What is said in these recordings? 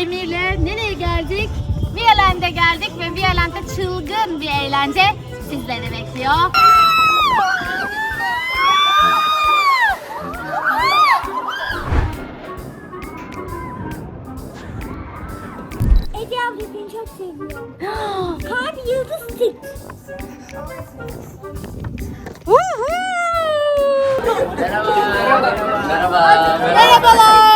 Emir'le nereye geldik? Violent'e geldik ve Violent'te çılgın bir eğlence sizleri bekliyor. Ece abla seni çok seviyorum. Kalbi yıldız tik. Merhabalar.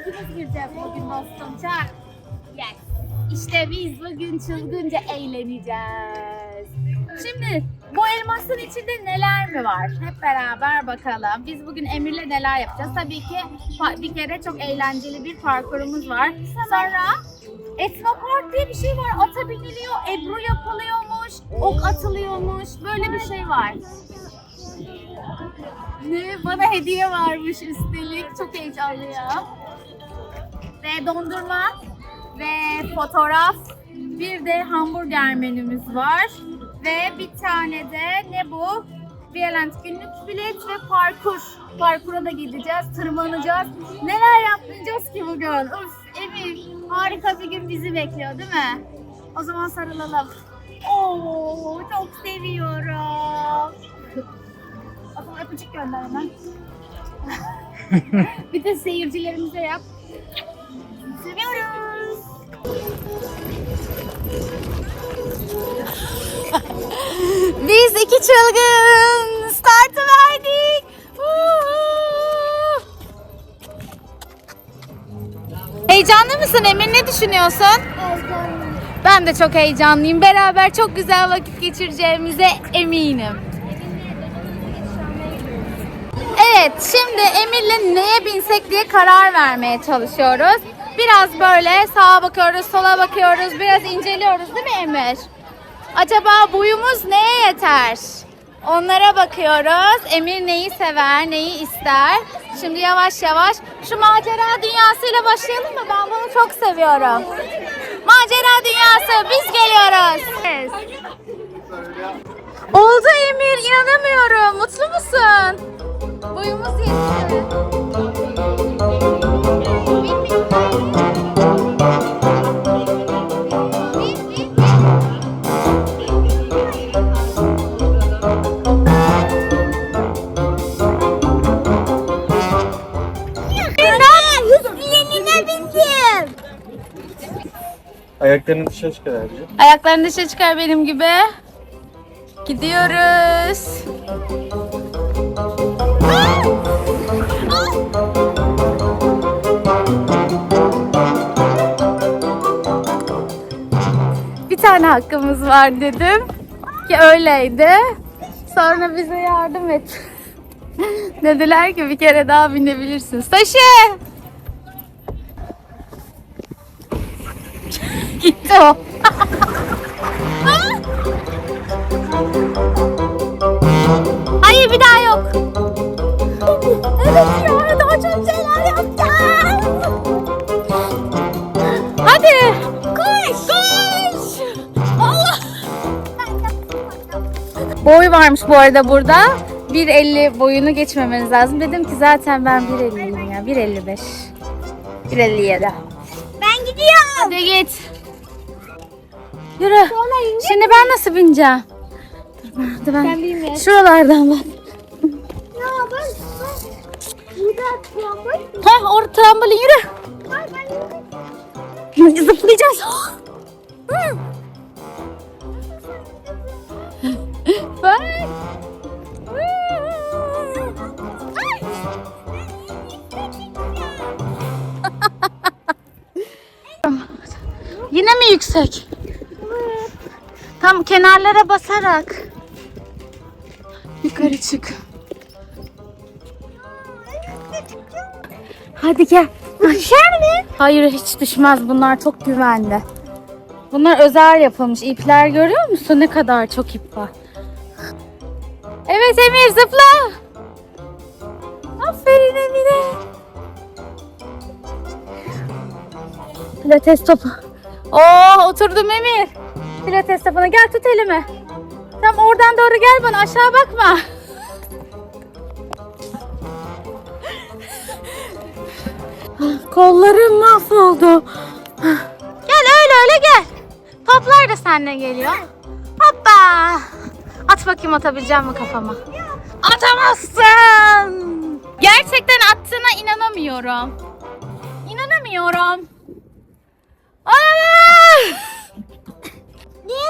İkimiz gireceğiz bugün dostum. Çak. Yes. İşte biz bugün çılgınca eğleneceğiz. Şimdi bu elmasın içinde neler mi var? Hep beraber bakalım. Biz bugün Emir'le neler yapacağız? Tabii ki bir kere çok eğlenceli bir parkurumuz var. Sonra Etnopark diye bir şey var. Ata biniliyor, ebru yapılıyormuş, ok atılıyormuş. Böyle bir şey var. Ne? Bana hediye varmış üstelik. Çok heyecanlıyım. Ve dondurma ve fotoğraf. Bir de hamburger menümüz var. Ve bir tane de ne bu? Violent günlük bilet ve parkur. Parkura da gideceğiz, tırmanacağız. Neler yapmayacağız ki bugün? Öf, Emir, harika bir gün bizi bekliyor değil mi? O zaman sarılalım. Oo, çok seviyorum. O zaman öpücük gönder hemen. bir de seyircilerimize yap. Biz iki çılgın startı verdik. Heyecanlı mısın Emir? Ne düşünüyorsun? Ben de çok heyecanlıyım. Beraber çok güzel vakit geçireceğimize eminim. Evet, şimdi Emir'le neye binsek diye karar vermeye çalışıyoruz. Biraz böyle sağa bakıyoruz, sola bakıyoruz, biraz inceliyoruz değil mi Emir? Acaba boyumuz neye yeter? Onlara bakıyoruz. Emir neyi sever, neyi ister? Şimdi yavaş yavaş şu macera dünyasıyla başlayalım mı? Ben bunu çok seviyorum. Macera dünyası, biz geliyoruz. Oldu Emir, inanamıyorum. Mutlu musun? Dışarı çıkar ayrıca. Ayaklarını dışarı çıkar benim gibi. Gidiyoruz. Bir tane hakkımız var dedim. Ki öyleydi. Sonra bize yardım et. Dediler ki bir kere daha binebilirsin. Saşı! Gitti o. Hayır bir daha yok. Evet ya daha çok şeyler yapacağız. Hadi. Koş. Koş. Allah. Boy varmış bu arada burada. 1.50 boyunu geçmemeniz lazım. Dedim ki zaten ben 1.50'yim ya. 1.55. 1.57. Ben gidiyorum. Hadi git. Yürü. Şimdi ben nasıl bineceğim? Dur ben, dur ben. ben Şuralardan bak. Ya ben, ben Ha orada trambol yürü. Hayır, Zıplayacağız. bak. Yine mi yüksek? Tam kenarlara basarak. Yukarı çık. Hadi gel. Düşer mi? Hayır hiç düşmez. Bunlar çok güvenli. Bunlar özel yapılmış. İpler görüyor musun? Ne kadar çok ip var. Evet Emir zıpla. Aferin Emir'e. Pilates topu. Oo oturdum Emir. Pilates topuna gel tut elimi. Tam oradan doğru gel bana aşağı bakma. Kollarım mahvoldu. Gel öyle öyle gel. Toplar da seninle geliyor. Hoppa. At bakayım atabileceğim mi kafama? Atamazsın. Gerçekten attığına inanamıyorum. İnanamıyorum. Aa!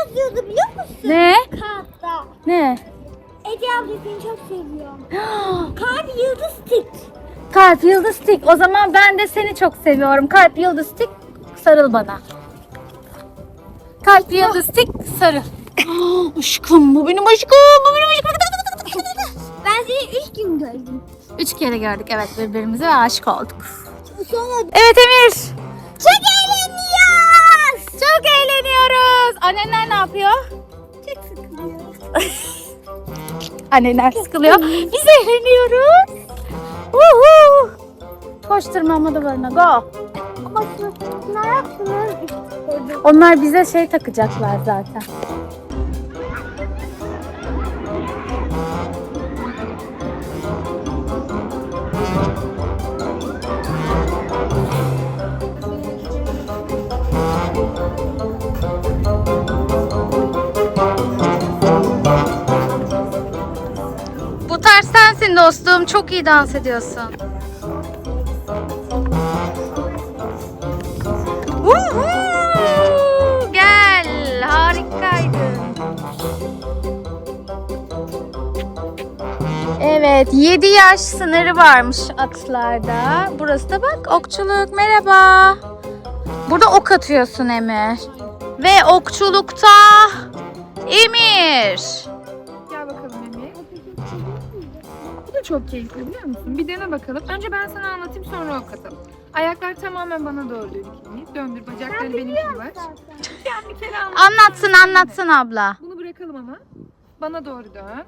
Yazıyordu biliyor musun? Ne? Kağıtta. Ne? Ece abla seni çok seviyorum. Kalp yıldız tik. Kalp yıldız tik. O zaman ben de seni çok seviyorum. Kalp yıldız tik sarıl bana. Kalp yıldız tik sarıl. Aşkım bu benim aşkım. Bu benim aşkım. Ben seni üç gün gördüm. Üç kere gördük evet birbirimize ve aşık olduk. Sonra Evet Emir. eğleniyoruz. Çok eğleniyoruz. Annenler ne yapıyor? Çok sıkılıyor. Annenler sıkılıyor. Biz eğleniyoruz. Uhu. Koşturma modalarına go. Ama şu- ne? İstedim. Onlar bize şey takacaklar zaten. Dostum. Çok iyi dans ediyorsun. Gel, harikaydın. Evet, 7 yaş sınırı varmış atlarda. Burası da bak okçuluk. Merhaba. Burada ok atıyorsun Emir. Ve okçulukta Emir. Çok keyifli biliyor musun? Bir dene bakalım. Önce ben sana anlatayım sonra ok atalım. Ayaklar tamamen bana doğru dönük. Döndür bacaklarını benim gibi aç. Ben bir kere anlat. Anlatsın anlatsın abla. Bunu bırakalım ama. Bana doğru dön.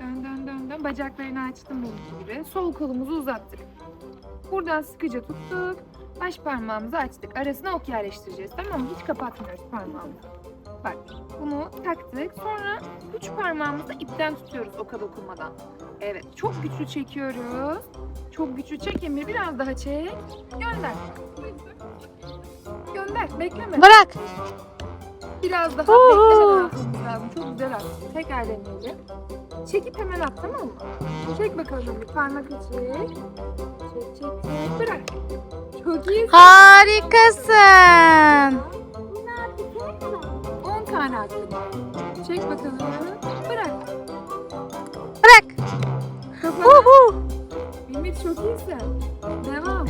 Dön dön dön dön. Bacaklarını açtım benim gibi. Sol kolumuzu uzattık. Buradan sıkıca tuttuk. Baş parmağımızı açtık. Arasına ok yerleştireceğiz. Tamam mı? Hiç kapatmıyoruz parmağımızı. Bak bunu taktık. Sonra üç parmağımızı ipten tutuyoruz oka dokunmadan. Evet. Çok güçlü çekiyoruz. Çok güçlü çek Emir. Biraz daha çek. Gönder. Gönder. Bekleme. Bırak. Biraz daha Oo. beklemeden atmamız lazım. Çok güzel at. Tekrar deneyelim. Çekip hemen at tamam mı? Çek bakalım bir parmak içi. Çek çek çek. Bırak. Çok iyi. Harikasın. Tane attın. Çek bakalım. Bırak. Bırak. Kapat. Uhu. Emir çok iyisin. Devam.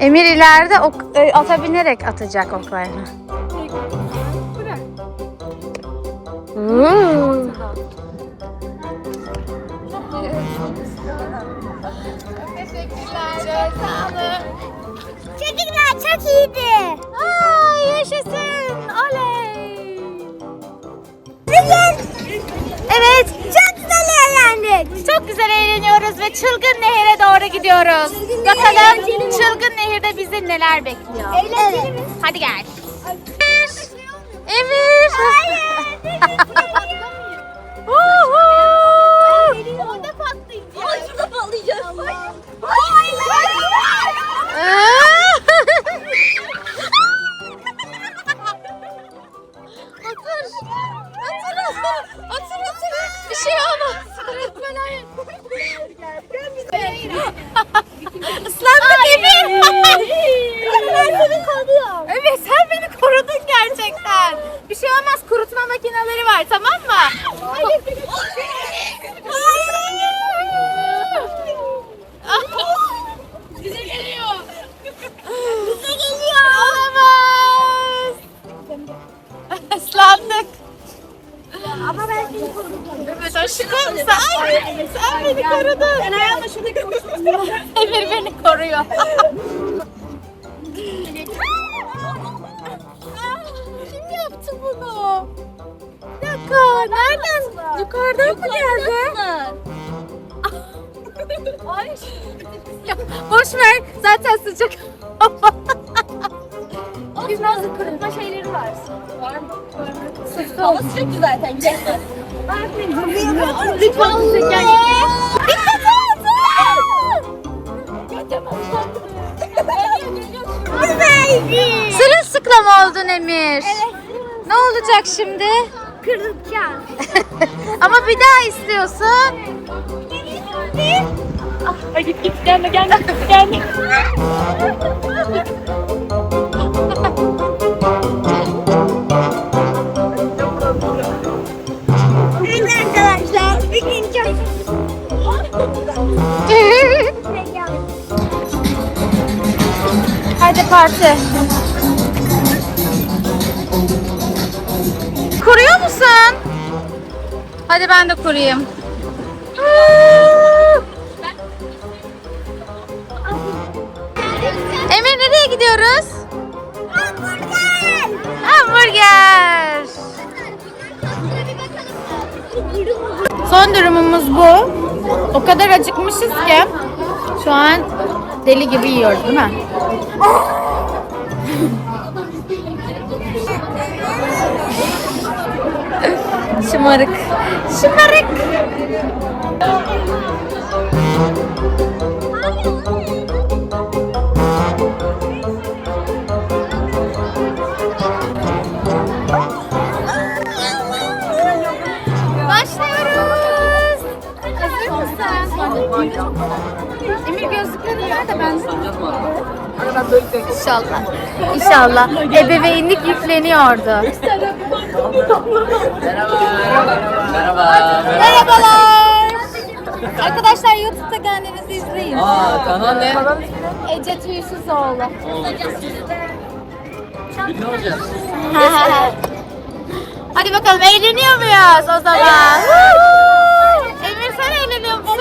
Emir ileride ok, e, ata binerek atacak oklarını. Çek. Bırak. Uuu. Ortadan. Çocuklar çok iyiydi. Ay yaşasın. Çok güzel eğleniyoruz ve çılgın nehire doğru gidiyoruz. Çılgın Bakalım nehir çılgın nehirde bizi neler bekliyor. Eğlenceli mi? Hadi gel. Emir. Uhu. Orada patlayacağız. Ay şurada patlayacağız. Ayağımla şuradaki Emir beni koruyor. Kim yaptı bunu? Bir dakika, nereden? Yukarıdan mı geldi? Ya, boş ver, zaten sıcak. Biz nasıl kırılma şeyleri var. Var mı? Hava sıcaktı zaten. Geçti. Lütfen sıcak. Dikkat et! Güzeldi. Sırılsıklam oldun Emir. Ne olacak şimdi? Kırılacağız. Ama bir daha istiyorsun. Ay git git gelme gelme gelme. parti. Kuruyor musun? Hadi ben de kurayım. Emir nereye gidiyoruz? Hamburger. Son durumumuz bu. O kadar acıkmışız ki şu an deli gibi yiyoruz değil mi? Şımarık. Şımarık. Başlıyoruz. Hazır mısın? Emir gözlükleri nerede ben? İnşallah. İnşallah. Ebeveynlik yükleniyordu. Merhabalar. Arkadaşlar YouTube'da kendinizi izleyin. Aa kanal ne? Ece Tüysüzoğlu. Ne olacak? Hadi bakalım eğleniyor muyuz o zaman? Emir sen eğleniyor musun?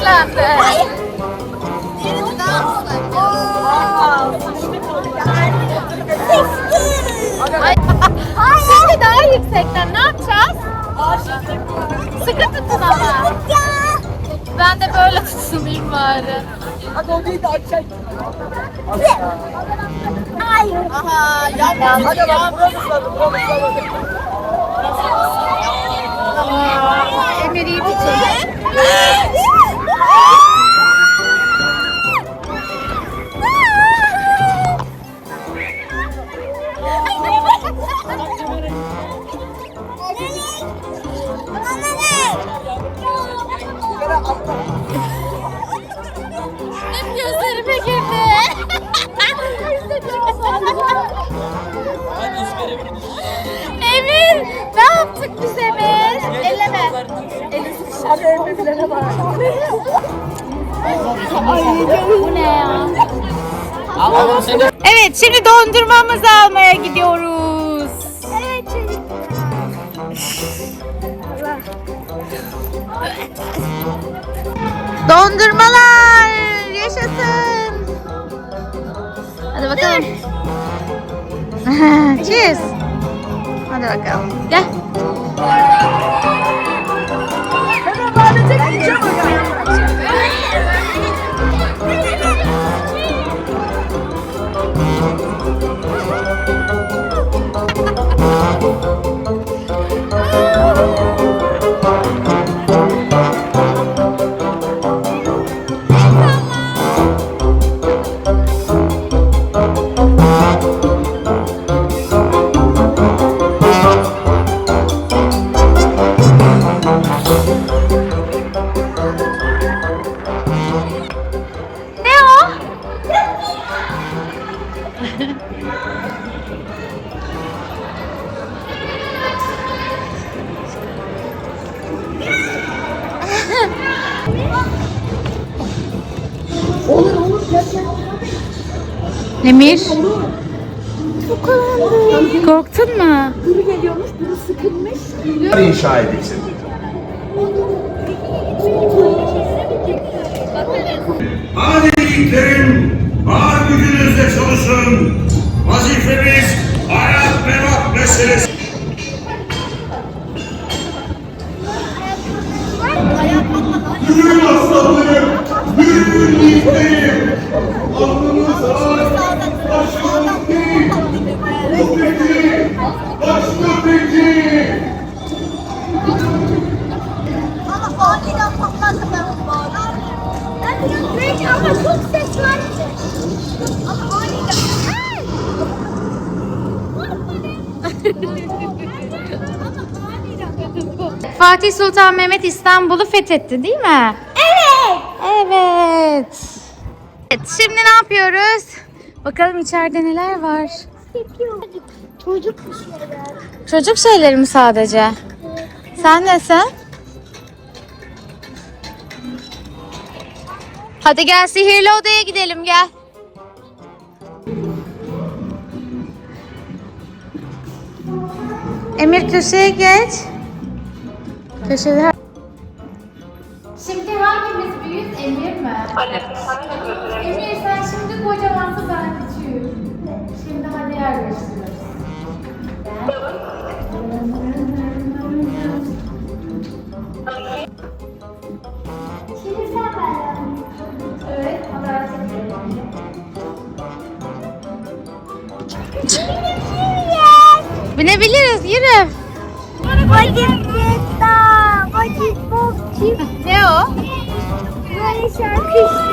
Islandı. Ay. Şimdi daha yüksekten ne yapacağız? Sıkı tutun ama. Ben de böyle tutunayım bari. Hayır. Aha yanlış. Hadi lan buramız lazım buramız lazım. Emir iyi Hep gözlerime girdi. Emir ne yaptık biz Emir? Elleme. Eli Bu ne ya? Al oğlum seni. Evet şimdi dondurmamızı almaya gidiyoruz. Evet çocuklar. Dondurmalar yaşasın. Hadi bakalım. Cheers. Hadi bakalım. Gel. Emir. Korktun mu? inşa edilsin. Hadi yiğitlerim, var gücünüzle çalışın. Vazifemiz hayat memat meselesi. Yürüyün aslanlarım, yürüyün yiğitlerim. Fatih Sultan Mehmet İstanbul'u fethetti değil mi? Evet. Evet. Evet, şimdi ne yapıyoruz? Bakalım içeride neler var. Çocuk şeyler. Çocuk şeyleri mi sadece? Sen nesin? Hadi gel sihirli odaya gidelim gel. Emir köşeye geç. Köşede. Şimdi hangimiz büyük Emir mi? Emir sen şimdi kocamansın ben küçüğüm. Şimdi hadi yerleştiriyoruz. Şimdi sen ver. Evet, haber Binebiliriz, yürü. Vakit şarkı işte.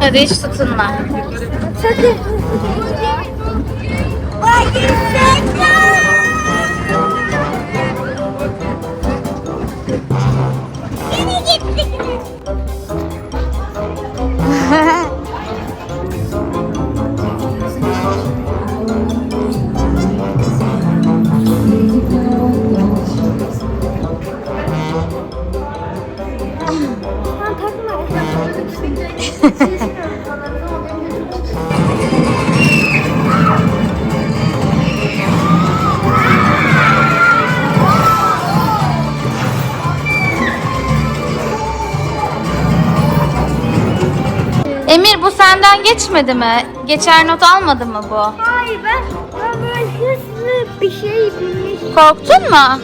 Hadi hiç tutunma. Sakın. Emir bu senden geçmedi mi? Geçer not almadı mı bu? Hayır ben, ben böyle hızlı bir şey bilmiştim. Korktun mu?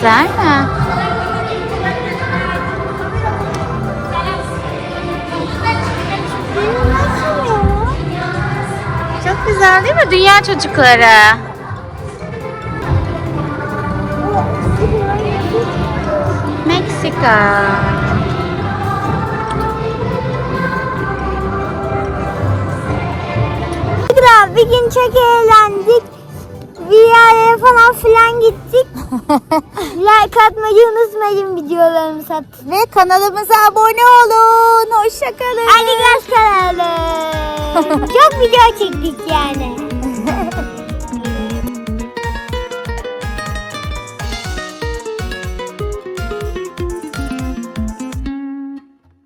Güzel. Mi? Çok güzel değil mi? Dünya çocukları. Meksika. Bir gün çok eğlendik. VR'ye falan filan gittik. like atmayı unutmayın videolarımıza. Ve kanalımıza abone olun. Hoşçakalın. Hadi göz kanalı. Çok video çektik yani.